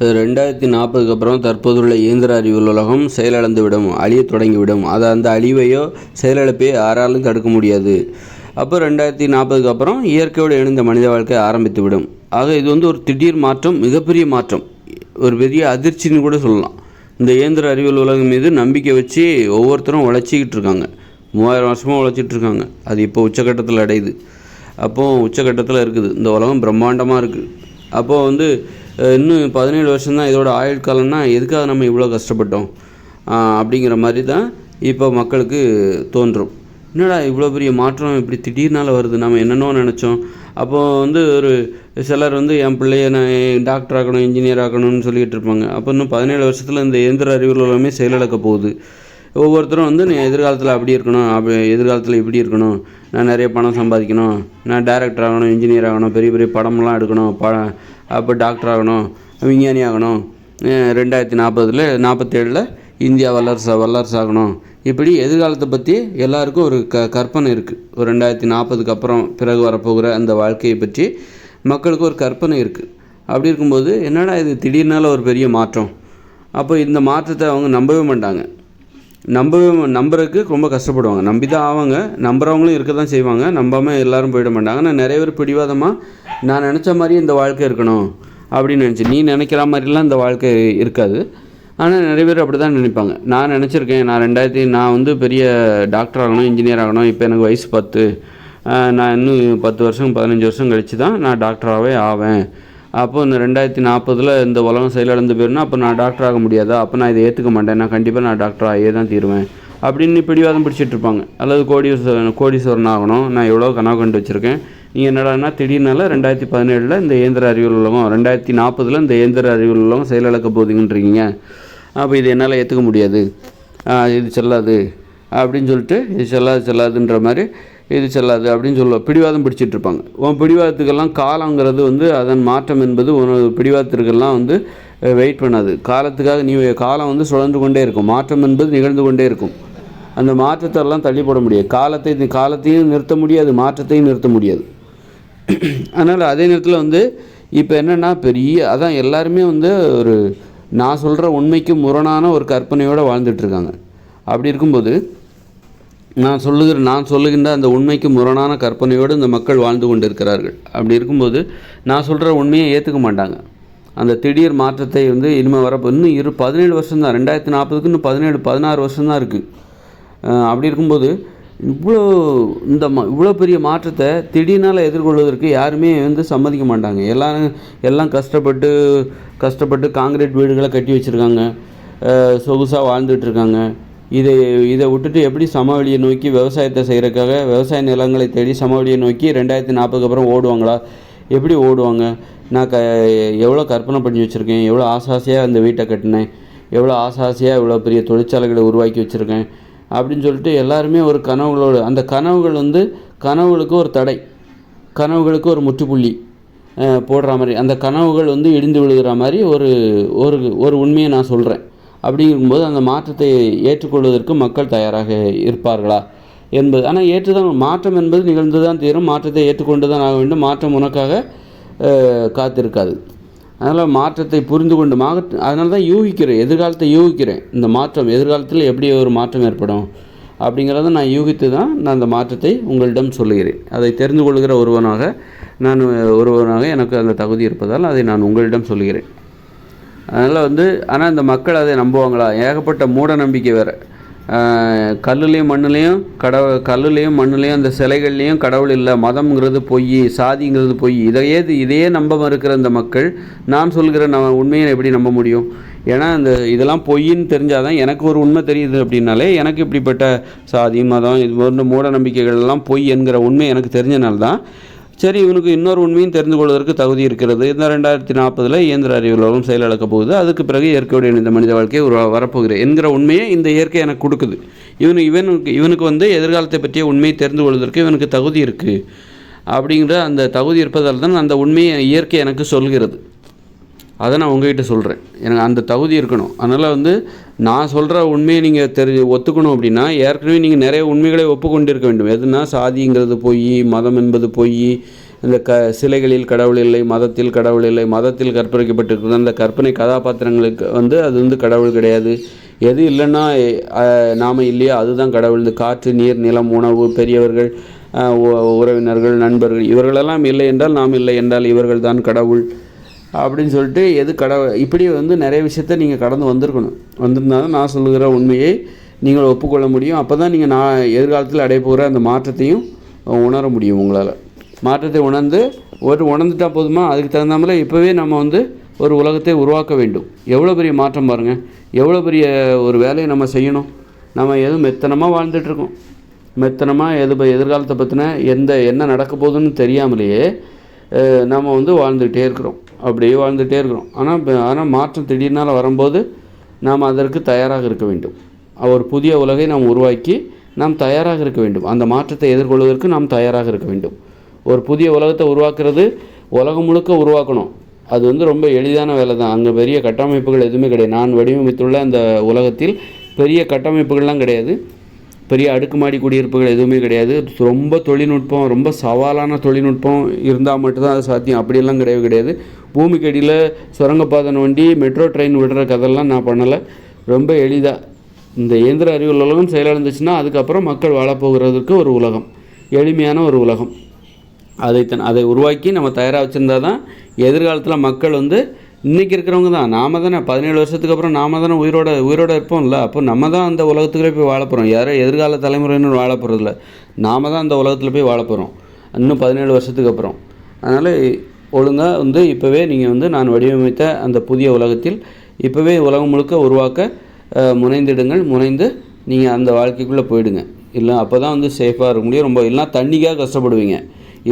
ரெண்டாயிரத்தி நாற்பதுக்கு அப்புறம் தற்போதுள்ள இயந்திர அறிவியல் உலகம் செயலிழந்துவிடும் அழியத் தொடங்கிவிடும். அதை அந்த அழிவையோ செயலிழப்பையோ யாராலும் தடுக்க முடியாது. அப்போ ரெண்டாயிரத்தி நாற்பதுக்கு அப்புறம் இயற்கையோடு இணைந்த மனித வாழ்க்கை ஆரம்பித்து விடும் ஆக இது வந்து ஒரு திடீர் மாற்றம் மிகப்பெரிய மாற்றம். ஒரு பெரிய அதிர்ச்சின்னு கூட சொல்லலாம். இந்த இயந்திர அறிவியல் உலகம் மீது நம்பிக்கை வச்சு ஒவ்வொருத்தரும் உழைச்சிக்கிட்டு இருக்காங்க. மூவாயிரம் வருஷமாக உழைச்சிட்டு இருக்காங்க. அது இப்போ உச்சக்கட்டத்தில் அடையுது. அப்போது உச்சக்கட்டத்தில் இருக்குது. இந்த உலகம் பிரம்மாண்டமாக இருக்குது அப்போது வந்து இன்னும் பதினேழு வருஷம்தான் இதோட ஆயுள் காலம்னா எதுக்காக நம்ம இவ்வளோ கஷ்டப்பட்டோம்? அப்படிங்கிற மாதிரி தான் இப்போ மக்களுக்கு தோன்றும். என்னடா இவ்வளோ பெரிய மாற்றம் இப்படி திடீர்னால வருது நம்ம என்னென்னோ நினச்சோம். அப்போது வந்து ஒரு சிலர் வந்து என் பிள்ளைய நான் டாக்டர் ஆகணும் இன்ஜினியர் ஆகணும்னு சொல்லிகிட்டு இருப்பாங்க. அப்போ இன்னும் பதினேழு வருஷத்தில் இந்த இயந்திர அறிவியல் உலகமே செயலிழக்க போகுது. ஒவ்வொருத்தரும் வந்து நீ எதிர்காலத்தில் அப்படி இருக்கணும் அப்படி எதிர்காலத்தில் இப்படி இருக்கணும். நான் நிறைய பணம் சம்பாதிக்கணும். நான் டேரக்டர் ஆகணும் இன்ஜினியர் ஆகணும். பெரிய பெரிய படம்லாம் எடுக்கணும். ப அப்போ டாக்டர் ஆகணும் விஞ்ஞானி ஆகணும். ரெண்டாயிரத்தி நாற்பதில் நாற்பத்தேழில் இந்தியா வல்லரசு வல்லரசு ஆகணும். இப்படி எதிர்காலத்தை பற்றி எல்லாருக்கும் ஒரு க கற்பனை இருக்குது ஒரு ரெண்டாயிரத்தி நாற்பதுக்கு அப்புறம் பிறகு வரப்போகிற அந்த வாழ்க்கையை பற்றி மக்களுக்கு ஒரு கற்பனை இருக்குது அப்படி இருக்கும்போது என்னடா இது திடீர்னால ஒரு பெரிய மாற்றம்? அப்போ இந்த மாற்றத்தை அவங்க நம்பவே மாட்டாங்க. நம்ப நம்புறதுக்கு ரொம்ப கஷ்டப்படுவாங்க. நம்பி தான் ஆவாங்க. நம்புறவங்களும் இருக்க தான் செய்வாங்க. நம்பாமல் எல்லாரும் போயிட மாட்டாங்க. நான் நிறைய பேர் பிடிவாதமாக நான் நினச்ச மாதிரி இந்த வாழ்க்கை இருக்கணும் அப்படின்னு நினச்சி நீ நினைக்கிற மாதிரிலாம் இந்த வாழ்க்கை இருக்காது. ஆனால் நிறைய பேர் அப்படி தான் நினைப்பாங்க. நான் நினச்சிருக்கேன். நான் ரெண்டாயிரத்தி நான் வந்து பெரிய டாக்டர் ஆகணும் இன்ஜினியர் ஆகணும். இப்போ எனக்கு வயசு பத்து. நான் இன்னும் பத்து வருஷம் பதினஞ்சு வருஷம் கழித்து தான் நான் டாக்டராகவே ஆவேன். அப்போ இந்த ரெண்டாயிரத்தி நாற்பதில் இந்த உலகம் செயலிழந்து போயிருந்தா அப்போ நான் டாக்டர் ஆக முடியாதா? அப்போ நான் இதை ஏற்றுக்க மாட்டேன். நான் கண்டிப்பாக நான் டாக்டர் ஆகியே தான் தீருவேன். அப்படின்னு பிடிவாதம் பிடிச்சிட்டு இருப்பாங்க. அல்லது கோடீஸ்வரன் கோடீஸ்வரன் ஆகணும். நான் எவ்வளோ கனவு கண்டு வச்சுருக்கேன். நீங்கள் என்னடான்னா திடீர்னால ரெண்டாயிரத்தி பதினேழில் இந்த இயந்திர அறிவியல் உலகம் ரெண்டாயிரத்தி நாற்பதில் இந்த இயந்திர அறிவியல் உலகம் செயலிழக்க போகுதுங்கன்றீங்க அப்போ இது என்னால் ஏற்றுக்க முடியாது. இது செல்லாது. அப்படின்னு சொல்லிட்டு இது செல்லாது செல்லாதுன்ற மாதிரி இது செல்லாது அப்படின்னு சொல்லுவோம் பிடிவாதம் பிடிச்சிட்டு இருப்பாங்க உன் பிடிவாதத்துக்கெல்லாம் காலங்கிறது வந்து அதன் மாற்றம் என்பது உனது பிடிவாதத்திற்கெல்லாம் வந்து வெயிட் பண்ணாது. காலத்துக்காக நீ காலம் வந்து சுழன்று கொண்டே இருக்கும். மாற்றம் என்பது நிகழ்ந்து கொண்டே இருக்கும். அந்த மாற்றத்தை எல்லாம் தள்ளி போட முடியாது. காலத்தை காலத்தையும் நிறுத்த முடியாது மாற்றத்தையும் நிறுத்த முடியாது. அதனால் அதே நேரத்தில் வந்து இப்போ என்னென்னா பெரிய அதான் எல்லாருமே வந்து ஒரு நான் சொல்கிற உண்மைக்கு முரணான ஒரு கற்பனையோடு வாழ்ந்துட்டுருக்காங்க அப்படி இருக்கும்போது நான் சொல்லுகிற நான் சொல்லுகின்ற அந்த உண்மைக்கு முரணான கற்பனையோடு இந்த மக்கள் வாழ்ந்து கொண்டிருக்கிறார்கள். அப்படி இருக்கும்போது நான் சொல்கிற உண்மையை ஏற்றுக்க மாட்டாங்க. அந்த திடீர் மாற்றத்தை வந்து இனிமேல் வரப்போ இன்னும் இரு பதினேழு வருஷம் தான் ரெண்டாயிரத்தி நாற்பதுக்கு இன்னும் பதினேழு பதினாறு வருஷம் தான் இருக்குது அப்படி இருக்கும்போது இவ்வளோ இந்த ம இவ்வளோ பெரிய மாற்றத்தை திடீர்னால் எதிர்கொள்வதற்கு யாருமே வந்து சம்மதிக்க மாட்டாங்க. எல்லாரும் எல்லாம் கஷ்டப்பட்டு கஷ்டப்பட்டு காங்கிரீட் வீடுகளை கட்டி வச்சுருக்காங்க. சொகுசாக வாழ்ந்துட்டுருக்காங்க இருக்காங்க. இதை இதை விட்டுட்டு எப்படி சமவெளியை நோக்கி விவசாயத்தை செய்கிறக்காக விவசாய நிலங்களை தேடி சமவெளியை நோக்கி ரெண்டாயிரத்தி நாற்பதுக்கு அப்புறம் ஓடுவாங்களா? எப்படி ஓடுவாங்க? நான் க எவ்வளோ கற்பனை பண்ணி வச்சுருக்கேன். எவ்வளோ ஆசாசியாக அந்த வீட்டை கட்டினேன். எவ்வளோ ஆசை ஆசையாக இவ்வளோ பெரிய தொழிற்சாலைகளை உருவாக்கி வச்சுருக்கேன். அப்படின்னு சொல்லிட்டு எல்லாருமே ஒரு கனவுகளோடு அந்த கனவுகள் வந்து கனவுகளுக்கு ஒரு தடை. கனவுகளுக்கு ஒரு முற்றுப்புள்ளி போடுற மாதிரி. அந்த கனவுகள் வந்து இடிந்து விழுகிற மாதிரி ஒரு ஒரு ஒரு உண்மையை நான் சொல்கிறேன் அப்படிங்கும்போது அந்த மாற்றத்தை ஏற்றுக்கொள்வதற்கு மக்கள் தயாராக இருப்பார்களா என்பது. ஆனால் ஏற்றுதான் மாற்றம் என்பது நிகழ்ந்து தான் தீரும். மாற்றத்தை ஏற்றுக்கொண்டு தான் ஆக வேண்டும். மாற்றம் உனக்காக காத்திருக்காது. அதனால் மாற்றத்தை புரிந்து கொண்டு மா அதனால தான் யூகிக்கிறேன். எதிர்காலத்தை யூகிக்கிறேன். இந்த மாற்றம் எதிர்காலத்தில் எப்படி ஒரு மாற்றம் ஏற்படும் அப்படிங்கிறத நான் யூகித்து தான் நான் அந்த மாற்றத்தை உங்களிடம் சொல்லுகிறேன். அதை தெரிந்து கொள்கிற ஒருவனாக நான் ஒருவனாக எனக்கு அந்த தகுதி இருப்பதால் அதை நான் உங்களிடம் சொல்லுகிறேன். அதனால் வந்து ஆனால் இந்த மக்கள் அதை நம்புவாங்களா? ஏகப்பட்ட மூட நம்பிக்கை வேறு கல்லுலேயும் மண்ணுலேயும் கடவுள் கல்லுலேயும் மண்ணுலேயும் அந்த சிலைகள்லேயும் கடவுள் இல்லை மதம்ங்கிறது பொய் சாதிங்கிறது பொய் இதையே இதையே நம்ப மறுக்கிற இந்த மக்கள் நான் சொல்கிற நம்ம உண்மையை எப்படி நம்ப முடியும்? ஏன்னா அந்த இதெல்லாம் பொய்ன்னு தெரிஞ்சாதான் எனக்கு ஒரு உண்மை தெரியுது அப்படின்னாலே எனக்கு இப்படிப்பட்ட சாதி மதம் இது போன்ற மூட நம்பிக்கைகள் எல்லாம் பொய் என்கிற உண்மை எனக்கு தெரிஞ்சனால தான் சரி இவனுக்கு இன்னொரு உண்மையும் தெரிந்து கொள்வதற்கு தகுதி இருக்கிறது. இந்த ரெண்டாயிரத்தி நாற்பதில் இயந்திர அறிவியல் உலகம் செயலிழக்க போகுது. அதுக்கு பிறகு இயற்கையோடு இணைந்த மனித வாழ்க்கையை உருவா வரப்போகிறேன் என்கிற உண்மையை இந்த இயற்கை எனக்கு கொடுக்குது. இவனு இவனுக்கு இவனுக்கு வந்து எதிர்காலத்தை பற்றிய உண்மையை தெரிந்து கொள்வதற்கு இவனுக்கு தகுதி இருக்குது அப்படிங்கிற அந்த தகுதி இருப்பதால் தான் அந்த உண்மையை இயற்கை எனக்கு சொல்கிறது. அதை நான் உங்ககிட்ட சொல்கிறேன் எனக்கு அந்த தகுதி இருக்கணும். அதனால் வந்து நான் சொல்கிற உண்மையை நீங்கள் தெரி ஒத்துக்கணும் அப்படின்னா ஏற்கனவே நீங்கள் நிறைய உண்மைகளை ஒப்புக்கொண்டிருக்க வேண்டும். எதுனா சாதிங்கிறது பொய் மதம் என்பது பொய் இந்த க சிலைகளில் கடவுள் இல்லை மதத்தில் கடவுள் இல்லை மதத்தில் கற்பனைக்கப்பட்டிருக்கிறது அந்த கற்பனை கதாபாத்திரங்களுக்கு வந்து அது வந்து கடவுள் கிடையாது. எது இல்லைன்னா நாம் இல்லையா அதுதான் கடவுள். இந்த காற்று நீர் நிலம் உணவு பெரியவர்கள் உ- உறவினர்கள் நண்பர்கள் இவர்களெல்லாம் இல்லை என்றால் நாம் இல்லை என்றால் இவர்கள் தான் கடவுள். அப்படின்னு சொல்லிட்டு எது கடவுள் இப்படி வந்து நிறைய விஷயத்த நீங்கள் கடந்து வந்திருக்கணும். வந்திருந்தால் தான் நான் சொல்லுகிற உண்மையை நீங்கள் ஒப்புக்கொள்ள முடியும். அப்போ தான் நீங்கள் நான் எதிர்காலத்தில் அடைய போகிற அந்த மாற்றத்தையும் உணர முடியும் உங்களால். மாற்றத்தை உணர்ந்து ஒரு உணர்ந்துட்டால் போதுமா? அதுக்கு தகுந்த மாதிரி இப்போவே நம்ம வந்து ஒரு உலகத்தை உருவாக்க வேண்டும். எவ்வளோ பெரிய மாற்றம் பாருங்கள் எவ்வளோ பெரிய ஒரு வேலையை நம்ம செய்யணும். நம்ம எதுவும் மெத்தனமாக வாழ்ந்துட்டுருக்கோம். மெத்தனமாக எது ப- எதிர்காலத்தை பற்றின எந்த என்ன நடக்க போகுதுன்னு தெரியாமலேயே நம்ம வந்து வாழ்ந்துக்கிட்டே இருக்கிறோம். அப்படியே வாழ்ந்துகிட்டே இருக்கிறோம். ஆனால் ஆனால் மாற்றம் திடீர்னால் வரும்போது நாம் அதற்கு தயாராக இருக்க வேண்டும். ஒரு புதிய உலகை நாம் உருவாக்கி நாம் தயாராக இருக்க வேண்டும். அந்த மாற்றத்தை எதிர்கொள்வதற்கு நாம் தயாராக இருக்க வேண்டும். ஒரு புதிய உலகத்தை உருவாக்குறது உலகம் முழுக்க உருவாக்கணும். அது வந்து ரொம்ப எளிதான வேலை தான். அங்கே பெரிய கட்டமைப்புகள் எதுவுமே கிடையாது. நான் வடிவமைத்துள்ள அந்த உலகத்தில் பெரிய கட்டமைப்புகள்லாம் கிடையாது. பெரிய அடுக்குமாடி குடியிருப்புகள் எதுவுமே கிடையாது. ரொம்ப தொழில்நுட்பம் ரொம்ப சவாலான தொழில்நுட்பம் இருந்தால் மட்டும்தான் அது சாத்தியம். அப்படியெல்லாம் கிடையவே கிடையாது. பூமிக்கு அடியில் சுரங்கப்பாதை நோண்டி மெட்ரோ ட்ரெயின் விடுற கதெல்லாம் நான் பண்ணலை. ரொம்ப எளிதாக இந்த இயந்திர அறிவியல் உலகம் செயலிழந்துச்சுன்னா அதுக்கப்புறம் மக்கள் வாழப்போகிறதுக்கு ஒரு உலகம். எளிமையான ஒரு உலகம். அதை தன் அதை உருவாக்கி நம்ம தயாராக வச்சுருந்தா தான் எதிர்காலத்தில் மக்கள் வந்து இன்றைக்கி இருக்கிறவங்க தான். நாம தானே பதினேழு வருஷத்துக்கு அப்புறம் நாம தானே உயிரோட உயிரோட இருப்போம்ல. அப்போ நம்ம தான் அந்த உலகத்துக்குள்ளே போய் வாழ போகிறோம் யாரும் எதிர்கால தலைமுறையினர் வாழ போகிறதில்ல நாம தான் அந்த உலகத்தில் போய் வாழ போகிறோம் இன்னும் பதினேழு வருஷத்துக்கு அப்புறம். அதனால் ஒழுங்காக வந்து இப்போவே நீங்கள் வந்து நான் வடிவமைத்த அந்த புதிய உலகத்தில் இப்போவே உலகம் முழுக்க உருவாக்க முனைந்திடுங்கள். முனைந்து நீங்கள் அந்த வாழ்க்கைக்குள்ளே போயிடுங்க. இல்லை அப்போ தான் வந்து சேஃபாக இருக்க முடியும். ரொம்ப இல்லைனா தண்ணிக்காக கஷ்டப்படுவீங்க.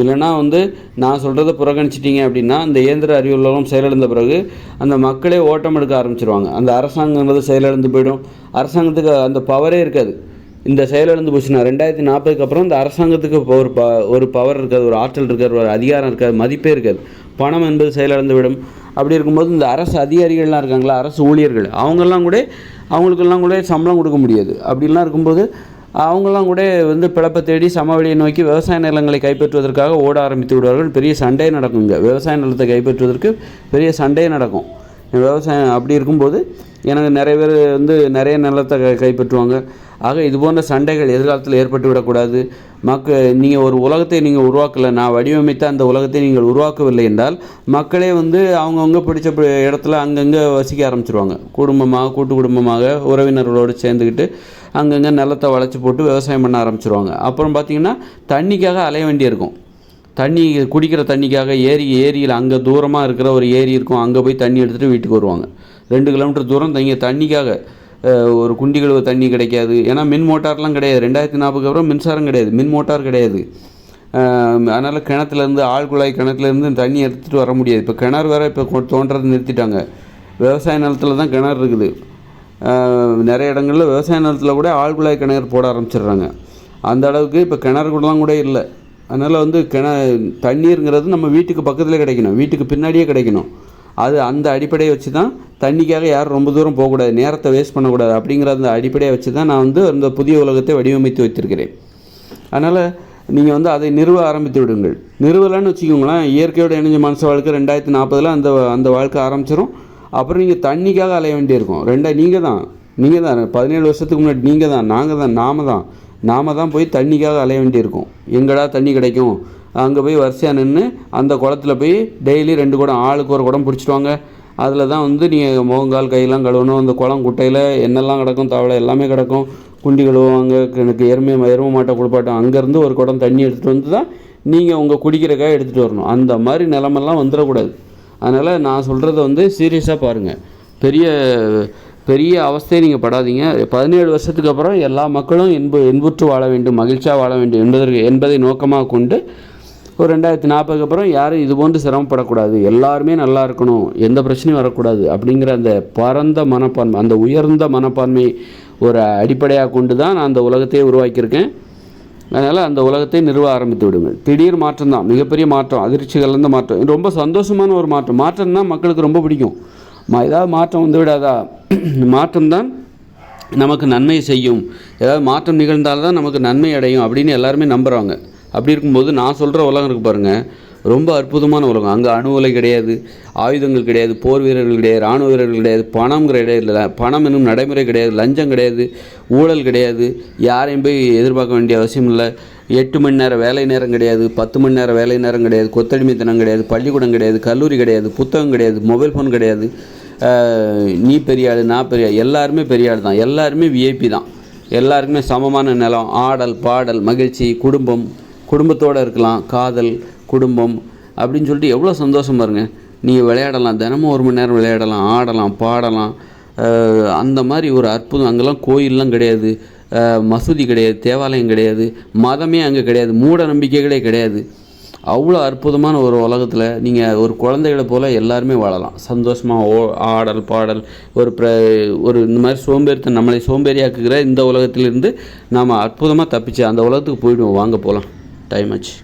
இல்லைன்னா வந்து நான் சொல்கிறத புறக்கணிச்சிட்டிங்க அப்படின்னா அந்த இயந்திர அறிவியல் செயலிழந்த பிறகு அந்த மக்களே ஓட்டம் எடுக்க ஆரம்பிச்சிருவாங்க. அந்த அரசாங்கங்கிறது செயலிழந்து போயிடும். அரசாங்கத்துக்கு அந்த பவரே இருக்காது. இந்த செயலிழந்து போச்சுன்னா ரெண்டாயிரத்தி நாற்பதுக்கு அப்புறம் இந்த அரசாங்கத்துக்கு இப்போ ஒரு ப ஒரு பவர் இருக்காது ஒரு ஆற்றல் இருக்காது ஒரு அதிகாரம் இருக்காது மதிப்பே இருக்காது. பணம் என்பது செயலிழந்து விடும். அப்படி இருக்கும்போது இந்த அரசு அதிகாரிகள்லாம் இருக்காங்களா? அரசு ஊழியர்கள். அவங்கெல்லாம் கூட அவங்களுக்கெல்லாம் கூட சம்பளம் கொடுக்க முடியாது. அப்படிலாம் இருக்கும்போது அவங்களாம் கூட வந்து பிழப்பை தேடி சமவெளியை நோக்கி விவசாய நிலங்களை கைப்பற்றுவதற்காக ஓட ஆரம்பித்து விடுவார்கள். பெரிய சண்டை நடக்குங்க. விவசாய நிலத்தை கைப்பற்றுவதற்கு பெரிய சண்டை நடக்கும். விவசாயம் அப்படி இருக்கும்போது எனக்கு நிறைய பேர் வந்து நிறைய நிலத்தை கை கைப்பற்றுவாங்க. ஆக இது போன்ற சண்டைகள் எதிர்காலத்தில் ஏற்பட்டு விடக்கூடாது. மக்க நீங்கள் ஒரு உலகத்தை நீங்கள் உருவாக்கலை நான் வடிவமைத்த அந்த உலகத்தை நீங்கள் உருவாக்கவில்லை என்றால் மக்களே வந்து அவங்கவுங்க பிடிச்ச இடத்துல அங்கங்கே வசிக்க ஆரம்பிச்சிருவாங்க. குடும்பமாக கூட்டு குடும்பமாக உறவினர்களோடு சேர்ந்துக்கிட்டு அங்கங்கே நிலத்தை வளைச்சி போட்டு விவசாயம் பண்ண ஆரம்பிச்சிருவாங்க. அப்புறம் பார்த்திங்கன்னா தண்ணிக்காக அலைய வேண்டியிருக்கும். தண்ணி குடிக்கிற தண்ணிக்காக ஏரி ஏரியில் அங்கே தூரமாக இருக்கிற ஒரு ஏரி இருக்கும் அங்கே போய் தண்ணி எடுத்துகிட்டு வீட்டுக்கு வருவாங்க. ரெண்டு கிலோமீட்டர் தூரம் தங்க தண்ணிக்காக ஒரு குண்டி கழுவு தண்ணி கிடைக்காது. ஏன்னா மின் மோட்டார்லாம் கிடையாது. ரெண்டாயிரத்தி நாற்பதுக்கு அப்புறம் மின்சாரம் கிடையாது. மின் மோட்டார் கிடையாது. அதனால் கிணத்துலேருந்து ஆள் குழாய் கிணத்துலேருந்து தண்ணி எடுத்துகிட்டு வர முடியாது. இப்போ கிணறு வேறு இப்போ தோன்றதை நிறுத்திட்டாங்க. விவசாய நிலத்துல தான் கிணறு இருக்குது. நிறைய இடங்களில் விவசாய நிலத்தில் கூட ஆள் குழாய் கிணறு போட ஆரம்பிச்சிடுறாங்க. அந்த அளவுக்கு இப்போ கிணறு கூடலாம் கூட இல்லை. அதனால் வந்து கிண தண்ணீருங்கிறது நம்ம வீட்டுக்கு பக்கத்தில் கிடைக்கணும். வீட்டுக்கு பின்னாடியே கிடைக்கணும். அது அந்த அடிப்படையை வச்சு தான் தண்ணிக்காக யாரும் ரொம்ப தூரம் போகக்கூடாது நேரத்தை வேஸ்ட் பண்ணக்கூடாது அப்படிங்கிற அந்த அடிப்படையை வச்சு தான் நான் வந்து அந்த புதிய உலகத்தை வடிவமைத்து வைத்திருக்கிறேன். அதனால் நீங்கள் வந்து அதை நிறுவ ஆரம்பித்து விடுங்கள். நிறுவலன்னு வச்சுக்கோங்களேன் இயற்கையோடு இணைஞ்ச மனுஷ வாழ்க்கை ரெண்டாயிரத்தி நாற்பதில் அந்த அந்த வாழ்க்கை ஆரம்பிச்சிடும் அப்புறம் நீங்கள் தண்ணிக்காக அலைய வேண்டியிருக்கும். ரெண்டா நீங்கள் தான் நீங்கள் தான் பதினேழு வருஷத்துக்கு முன்னாடி நீங்கள் தான் நாங்கள் தான் நாம தான் நாம தான் போய் தண்ணிக்காக அலைய வேண்டியிருக்கும். எங்கடா தண்ணி கிடைக்கும்? அங்கே போய் வரிசையாக நின்று அந்த குளத்துல போய் டெய்லி ரெண்டு குடம் ஆளுக்கு ஒரு குடம் பிடிச்சிடுவாங்க அதில் தான் வந்து நீங்கள் முகங்கால் கையெல்லாம் கழுவணும். அந்த குளம் குட்டையில் என்னெல்லாம் கிடக்கும் தவளை எல்லாமே கிடக்கும். குண்டி கழுவுவாங்க எனக்கு எருமை எருமை மாட்டை குளிப்பாட்டம் அங்கேருந்து ஒரு குடம் தண்ணி எடுத்துகிட்டு வந்து தான் நீங்கள் உங்கள் குடிக்கிறக்காக எடுத்துகிட்டு வரணும். அந்த மாதிரி நிலமெல்லாம் வந்துடக்கூடாது. அதனால் நான் சொல்கிறத வந்து சீரியஸாக பாருங்கள் பெரிய பெரிய அவஸ்தையை நீங்கள் படாதீங்க. பதினேழு வருஷத்துக்கு அப்புறம் எல்லா மக்களும் இன்பு இன்புற்று வாழ வேண்டும் மகிழ்ச்சியாக வாழ வேண்டும் என்பதற்கு என்பதை நோக்கமாக கொண்டு ஒரு ரெண்டாயிரத்தி நாற்பதுக்கு அப்புறம் யாரும் இது போன்று சிரமப்படக்கூடாது. எல்லாருமே நல்லா இருக்கணும். எந்த பிரச்சனையும் வரக்கூடாது அப்படிங்கிற அந்த பரந்த மனப்பான்மை அந்த உயர்ந்த மனப்பான்மை ஒரு அடிப்படையாக கொண்டு தான் நான் அந்த உலகத்தையே உருவாக்கியிருக்கேன். அதனால் அந்த உலகத்தை நிறுவ ஆரம்பித்து விடுங்கள். திடீர் மாற்றம் தான். மிகப்பெரிய மாற்றம். அதிர்ச்சி கலந்த மாற்றம். ரொம்ப சந்தோஷமான ஒரு மாற்றம். மாற்றம் தான் மக்களுக்கு ரொம்ப பிடிக்கும். ஏதாவது மாற்றம் வந்து விடாதா? மாற்றம் தான் நமக்கு நன்மை செய்யும். ஏதாவது மாற்றம் நிகழ்ந்தால்தான் நமக்கு நன்மை அடையும் அப்படின்னு எல்லாருமே நம்புகிறாங்க அப்படி இருக்கும்போது நான் சொல்கிற உலகம் இருக்கு பாருங்கள் ரொம்ப அற்புதமான உலகம். அங்கே அணு உலை கிடையாது ஆயுதங்கள் கிடையாது போர் வீரர்கள் கிடையாது இராணுவ வீரர்கள் கிடையாது பணம் கிடையாது பணம் என்னும் நடைமுறை கிடையாது லஞ்சம் கிடையாது ஊழல் கிடையாது யாரையும் போய் எதிர்பார்க்க வேண்டிய அவசியம் இல்லை. எட்டு மணி நேரம் வேலை நேரம் கிடையாது பத்து மணி நேரம் வேலை நேரம் கிடையாது கொத்தடிமைத்தனம் கிடையாது பள்ளிக்கூடம் கிடையாது கல்லூரி கிடையாது புத்தகம் கிடையாது மொபைல் ஃபோன் கிடையாது. நீ பெரிய ஆள் நான் பெரிய எல்லாருமே பெரிய ஆள் தான். எல்லாருமே விஐபி தான். எல்லாருக்குமே சமமான நிலம் ஆடல் பாடல் மகிழ்ச்சி குடும்பம் குடும்பத்தோடு இருக்கலாம் காதல் குடும்பம் அப்படின்னு சொல்லிட்டு எவ்வளோ சந்தோஷம் பாருங்க. நீங்கள் விளையாடலாம் தினமும் ஒரு மணி நேரம் விளையாடலாம் ஆடலாம் பாடலாம். அந்த மாதிரி ஒரு அற்புதம். அங்கெல்லாம் கோயிலெலாம் கிடையாது. மசூதி கிடையாது தேவாலயம் கிடையாது மதமே அங்கே கிடையாது மூட நம்பிக்கைகளே கிடையாது. அவ்வளோ அற்புதமான ஒரு உலகத்தில் நீங்கள் ஒரு குழந்தைகளை போல் எல்லாருமே வாழலாம். சந்தோஷமாக ஓ ஆடல் பாடல் ஒரு ப்ர ஒரு இந்த மாதிரி சோம்பேறித்த நம்மளை சோம்பேறியாக்குகிற இந்த உலகத்திலிருந்து நாம் அற்புதமாக தப்பிச்சு அந்த உலகத்துக்கு போயிடுவோம். வாங்க போகலாம் டைம் ஆச்சு.